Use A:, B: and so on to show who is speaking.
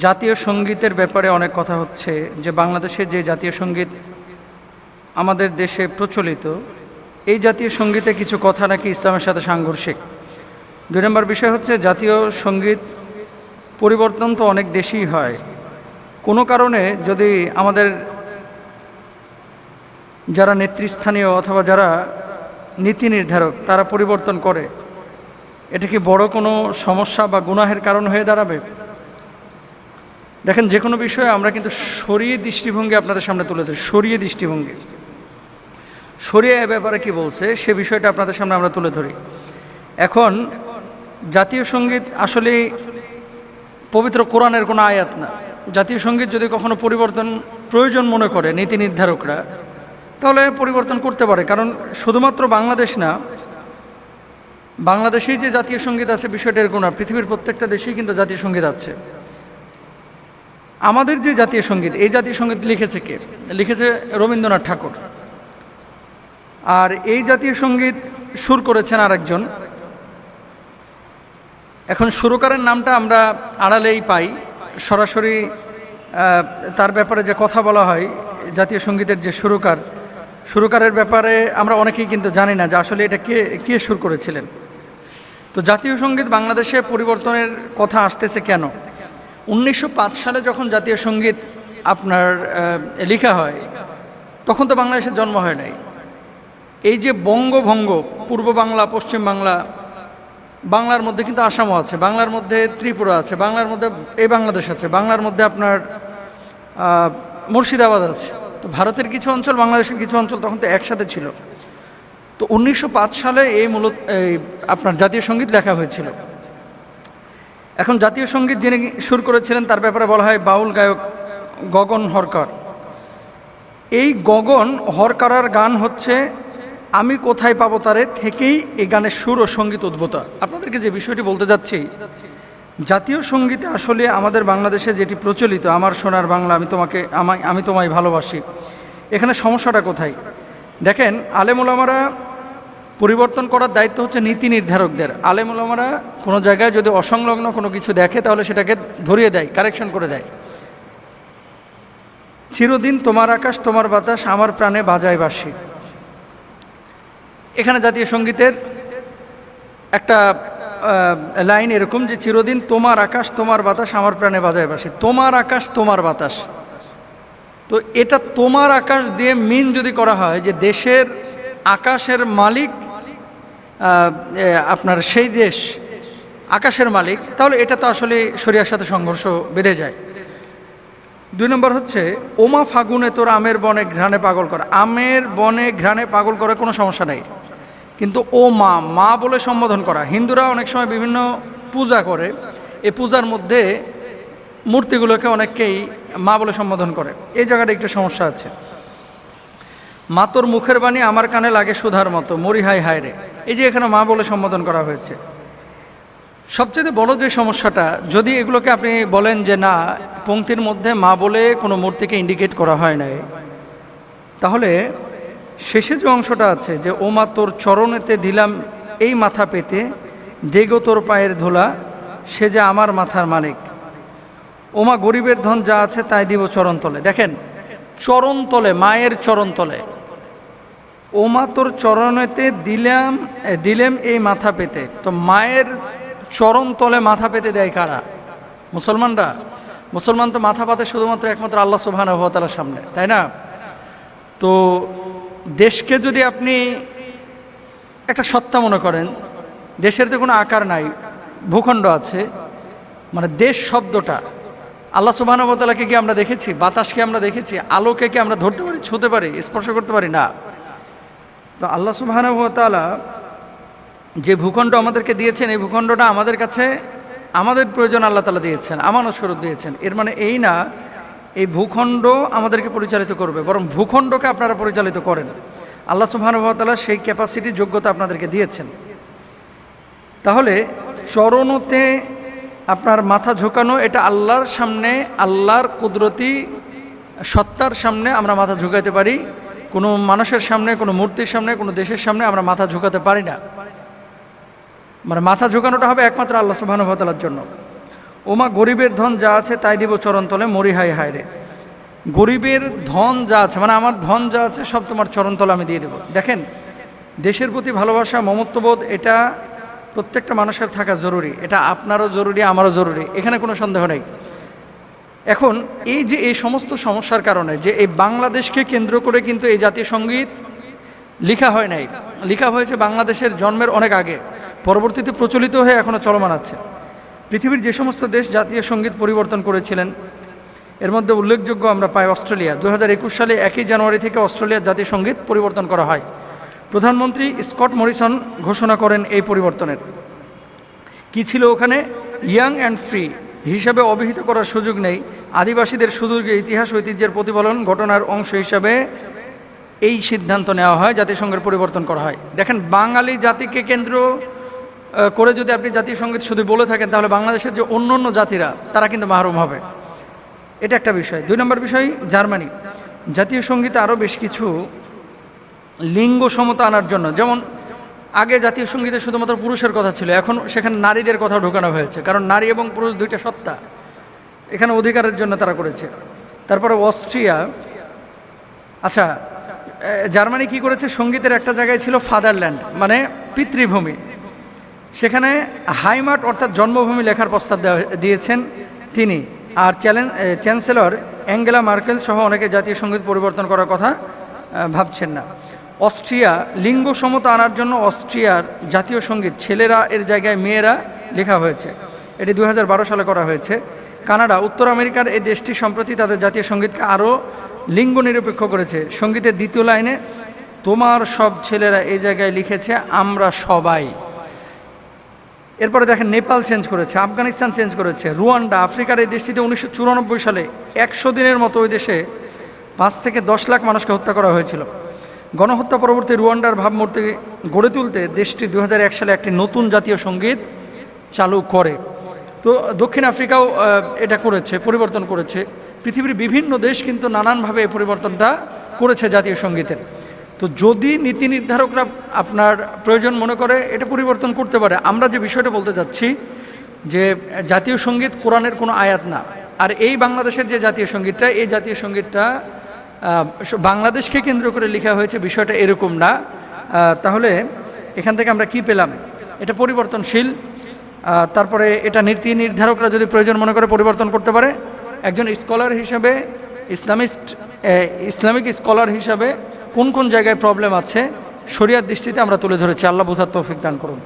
A: জাতীয় সঙ্গীতের ব্যাপারে অনেক কথা হচ্ছে, যে বাংলাদেশে যে জাতীয় সংগীত আমাদের দেশে প্রচলিত, এই জাতীয় সঙ্গীতে কিছু কথা নাকি ইসলামের সাথে সাংঘর্ষিক। দুই নম্বর বিষয় হচ্ছে, জাতীয় সংগীত পরিবর্তন তো অনেক দেশেই হয়। কোনো কারণে যদি আমাদের যারা নেতৃস্থানীয় অথবা যারা নীতি নির্ধারক, তারা পরিবর্তন করে, এটা কি বড় কোনো সমস্যা বা গুনাহের কারণ হয়ে দাঁড়াবে? দেখেন, যে কোনো বিষয়ে আমরা কিন্তু সরিয়ে দৃষ্টিভঙ্গি আপনাদের সামনে তুলে ধরি, সরিয়ে দৃষ্টিভঙ্গি। সরিয়ে এ ব্যাপারে কি বলছে, সে বিষয়টা আপনাদের সামনে আমরা তুলে ধরি। এখন, জাতীয় সংগীত আসলে পবিত্র কোরআনের কোনো আয়াত না। জাতীয় সংগীত যদি কখনো পরিবর্তন প্রয়োজন মনে করে নীতি নির্ধারকরা, তাহলে পরিবর্তন করতে পারে। কারণ শুধুমাত্র বাংলাদেশ না, বাংলাদেশেই যে জাতীয় সংগীত আছে, বিষয়টা এরকম না। পৃথিবীর প্রত্যেকটা দেশেই কিন্তু জাতীয় সংগীত আছে। আমাদের যে জাতীয় সংগীত, এই জাতীয় সংগীত লিখেছে কে? লিখেছে রবীন্দ্রনাথ ঠাকুর। আর এই জাতীয় সংগীত সুর করেছেন আরেকজন। এখন সুরকারের নামটা আমরা আড়ালেই পাই। সরাসরি তার ব্যাপারে যে কথা বলা হয়, জাতীয় সঙ্গীতের যে সুরকার, সুরকারের ব্যাপারে আমরা অনেকেই কিন্তু জানি না যে আসলে এটা কে কে সুর করেছিলেন। তো জাতীয় সংগীত বাংলাদেশে পরিবর্তনের কথা আসতেছে কেন? উনিশশো পাঁচ সালে যখন জাতীয় সংগীত আপনার লেখা হয়, তখন তো বাংলাদেশের জন্ম হয় নাই। এই যে বঙ্গভঙ্গ, পূর্ব বাংলা, পশ্চিম বাংলা, বাংলার মধ্যে কিন্তু আসামও আছে, বাংলার মধ্যে ত্রিপুরা আছে, বাংলার মধ্যে এই বাংলাদেশ আছে, বাংলার মধ্যে আপনার মুর্শিদাবাদ আছে। তো ভারতের কিছু অঞ্চল, বাংলাদেশের কিছু অঞ্চল তখন তো একসাথে ছিল। তো উনিশশো পাঁচ সালে এই মূলত, এই আপনার জাতীয় সংগীত লেখা হয়েছিল। এখন জাতীয় সংগীত যিনি সুর করেছিলেন, তার ব্যাপারে বলা হয় বাউল গায়ক গগন হরকর। এই গগন হরকারার গান হচ্ছে, আমি কোথায় পাবো তারে থেকেই এই গানের সুর ও সংগীত উদ্ভূত। আপনাদেরকে যে বিষয়টি বলতে যাচ্ছি, জাতীয় সঙ্গীতে আসলে আমাদের বাংলাদেশে যেটি প্রচলিত, আমার সোনার বাংলা, আমি তোমাকে আমায় আমি তোমায় ভালোবাসি। এখানে সমস্যাটা কোথায়? দেখেন আলেমুলামারা পরিবর্তন করার দায়িত্ব হচ্ছে নীতি নির্ধারকদের। আলেমুলামারা কোনো জায়গায় যদি অসংলগ্ন কোনো কিছু দেখে, তাহলে সেটাকে ধরিয়ে দেয় কারেকশন করে দেয়। চিরদিন তোমার আকাশ, তোমার বাতাস, আমার প্রাণে বাজায় বাসি। এখানে জাতীয় সঙ্গীতের একটা লাইন এরকম যে চিরদিন তোমার আকাশ, তোমার বাতাস, আমার প্রাণে বাজায় বাসি। তোমার আকাশ, তোমার বাতাস। তো এটা তোমার আকাশ দিয়ে মিন যদি করা হয় যে দেশের আকাশের মালিক আপনার সেই দেশ, আকাশের মালিক, তাহলে এটা তো আসলে শরিয়ার সাথে সংঘর্ষ বেঁধে যায়। দুই নম্বর হচ্ছে, ওমা ফাগুনে তোর আমের বনে ঘ্রাণে পাগল করে। আমের বনে ঘ্রাণে পাগল করে কোনো সমস্যা নেই। কিন্তু ও মা মা বলে সম্বোধন করা। হিন্দুরা অনেক সময় বিভিন্ন পূজা করে। এই পূজার মধ্যে মূর্তিগুলোকে অনেককেই মা বলে সম্বোধন করে। এই জায়গাটা একটু সমস্যা আছে। মা তোর মুখের বাণী আমার কানে লাগে সুধার মতো। মরি হাই হায় রে এই যে এখানে মা বলে সম্বোধন করা হয়েছে, সবচেয়ে বড় যে সমস্যাটা, যদি এগুলোকে আপনি বলেন যে না পংক্তির মধ্যে মা বলে কোনো মূর্তিকে ইন্ডিকেট করা হয় নাই, তাহলে শেষে যে অংশটা আছে যে, ও মা, তোর চরণেতে দিলাম এই মাথা পেতে, দেগো তোর পায়ের ধোলা, সে যে আমার মাথার মালিক। ওমা গরিবের ধন যা আছে তাই দিব চরণতলে। দেখেন, চরণতলে, মায়ের চরণতলে। ওমা তোর চরণেতে দিলাম দিলেম এই মাথা পেতে। তো মায়ের চরণ তলে মাথা পেতে দেয় কারা? মুসলমানরা? মুসলমান তো মাথা পাতে শুধুমাত্র একমাত্র আল্লাহ সুবহান হতালার সামনে, তাই না? তো দেশকে যদি আপনি একটা সত্তা মনে করেন, দেশের তো কোনো আকার নাই, ভূখণ্ড আছে মানে দেশ শব্দটা, আল্লাহ সুবাহানবতালাকে কি আমরা দেখেছি? বাতাসকে আমরা দেখেছি? আলোকে কি আমরা ধরতে পারি, ছুঁতে পারি, স্পর্শ করতে পারি? না। তো আল্লাহ সুবাহানুভতালা যে ভূখণ্ড আমাদেরকে দিয়েছেন, এই ভূখণ্ডটা আমাদের কাছে আমাদের প্রয়োজন আল্লাহ তালা দিয়েছেন, আমানত স্বরূপ দিয়েছেন। এর মানে এই না, এই ভূখণ্ড আমাদেরকে পরিচালিত করবে, বরং ভূখণ্ডকে আপনারা পরিচালিত করেন। আল্লাহ সুবাহানুভতালা সেই ক্যাপাসিটি যোগ্যতা আপনাদেরকে দিয়েছেন। তাহলে চরণতে আপনার মাথা ঝুঁকানো, এটা আল্লাহর সামনে, আল্লাহর কুদরতি সত্তার সামনে আমরা মাথা ঝুঁকাতে পারি। কোনো মানুষের সামনে, কোনো মূর্তির সামনে, কোনো দেশের সামনে আমরা মাথা ঝুঁকাতে পারি না। মানে মাথা ঝুঁকানোটা হবে একমাত্র আল্লাহ সুবাহানুভতালার জন্য। ওমা গরিবের ধন যা আছে তাই দিব চরণতলে, মরি হাই হায় রে। গরিবের ধন যা আছে মানে আমার ধন যা আছে সব তোমার চরণতলে আমি দিয়ে দেবো। দেখেন, দেশের প্রতি ভালোবাসা, মমত্ববোধ, এটা প্রত্যেকটা মানুষের থাকা জরুরি। এটা আপনারও জরুরি, আমারও জরুরি। এখানে কোনো সন্দেহ নেই। এখন এই যে এই সমস্ত সমস্যার কারণে যে এই বাংলাদেশকে কেন্দ্র করে কিন্তু এই জাতীয় সংগীত লিখা হয় নাই, লিখা হয়েছে বাংলাদেশের জন্মের অনেক আগে, পরবর্তীতে প্রচলিত হয়ে এখনও চলমান আছে। পৃথিবীর যে সমস্ত দেশ জাতীয় সংগীত পরিবর্তন করেছিলেন, এর মধ্যে উল্লেখযোগ্য আমরা পাই অস্ট্রেলিয়া। দু হাজার একুশ সালে একই জানুয়ারি থেকে অস্ট্রেলিয়ার জাতীয় সংগীত পরিবর্তন করা হয়। প্রধানমন্ত্রী স্কট মরিসন ঘোষণা করেন এই পরিবর্তনের। কি ছিল ওখানে? Young and free. হিসাবে অভিহিত করার সুযোগ নেই। আদিবাসীদের সুদূর্ঘ ইতিহাস ঐতিহ্যের প্রতিফলন ঘটনার অংশ হিসাবে এই সিদ্ধান্ত নেওয়া হয়, জাতিসংঘের পরিবর্তন করা হয়। দেখেন, বাঙালি জাতিকে কেন্দ্র করে যদি আপনি জাতীয় সংগীত শুধু বলে থাকেন, তাহলে বাংলাদেশের যে অন্য অন্য জাতিরা, তারা কিন্তু মাহরুম হবে। এটা একটা বিষয়। দুই নম্বর বিষয়, জার্মানি। জাতীয় সঙ্গীতে আরও বেশ কিছু লিঙ্গ সমতা আনার জন্য, যেমন আগে জাতীয় সঙ্গীতে শুধুমাত্র পুরুষের কথা ছিল, এখন সেখানে নারীদের কথা ঢোকানো হয়েছে, কারণ নারী এবং পুরুষ দুইটা সত্তা, এখানে অধিকারের জন্য তারা করেছে। তারপরে অস্ট্রিয়া আচ্ছা জার্মানি কি করেছে? সঙ্গীতের একটা জায়গায় ছিল ফাদারল্যান্ড মানে পিতৃভূমি। সেখানে হাইমার্ট অর্থাৎ জন্মভূমি লেখার প্রস্তাব দিয়েছেন তিনি। আর চ্যালেঞ্জ চ্যান্সেলর অ্যাঙ্গেলা মার্কেল সহ অনেকে জাতীয় সংগীত পরিবর্তন করার কথা ভাবছেন না। অস্ট্রিয়া লিঙ্গ সমতা আনার জন্য অস্ট্রিয়ার জাতীয় সংগীত ছেলেরা, এর জায়গায় মেয়েরা লেখা হয়েছে। এটি দু হাজার বারো সালে করা হয়েছে। কানাডা, উত্তর আমেরিকার এই দেশটি সম্প্রতি তাদের জাতীয় সঙ্গীতকে আরও লিঙ্গ নিরপেক্ষ করেছে। সঙ্গীতের দ্বিতীয় লাইনে, তোমার সব ছেলেরা এই জায়গায় লিখেছে, আমরা সবাই। এরপরে দেখেন, নেপাল চেঞ্জ করেছে, আফগানিস্তান চেঞ্জ করেছে, রুয়ান্ডা, আফ্রিকার এই দেশটিতে উনিশশো চুরানব্বই সালে একশো দিনের মতো ওই দেশে পাঁচ থেকে দশ লাখ মানুষকে হত্যা করা হয়েছিল। গণহত্যা পরবর্তী রুয়ান্ডার ভাবমূর্তি গড়ে তুলতে দেশটি দু হাজার এক সালে একটি নতুন জাতীয় সংগীত চালু করে। তো দক্ষিণ আফ্রিকাও এটা করেছে, পরিবর্তন করেছে। পৃথিবীর বিভিন্ন দেশ কিন্তু নানানভাবে এই পরিবর্তনটা করেছে জাতীয় সঙ্গীতের। তো যদি নীতি নির্ধারকরা আপনার প্রয়োজন মনে করে, এটা পরিবর্তন করতে পারে। আমরা যে বিষয়টা বলতে যাচ্ছি যে জাতীয় সংগীত কোরআনের কোনো আয়াত না। আর এই বাংলাদেশের যে জাতীয় সঙ্গীতটা, এই জাতীয় সঙ্গীতটা বাংলাদেশকে কেন্দ্র করে লেখা হয়েছে বিষয়টা এরকম না। তাহলে এখান থেকে আমরা কি পেলাম? এটা পরিবর্তনশীল। তারপরে এটা নীতি নির্ধারকরা যদি প্রয়োজন মনে করে পরিবর্তন করতে পারে, একজন স্কলার হিসাবে, ইসলামিস্ট ইসলামিক স্কলার হিসাবে কোন কোন জায়গায় প্রবলেম আছে, শরিয়ার দৃষ্টিতে আমরা তুলে ধরেছি। আল্লাহ বোঝার তৌফিক দান করুন।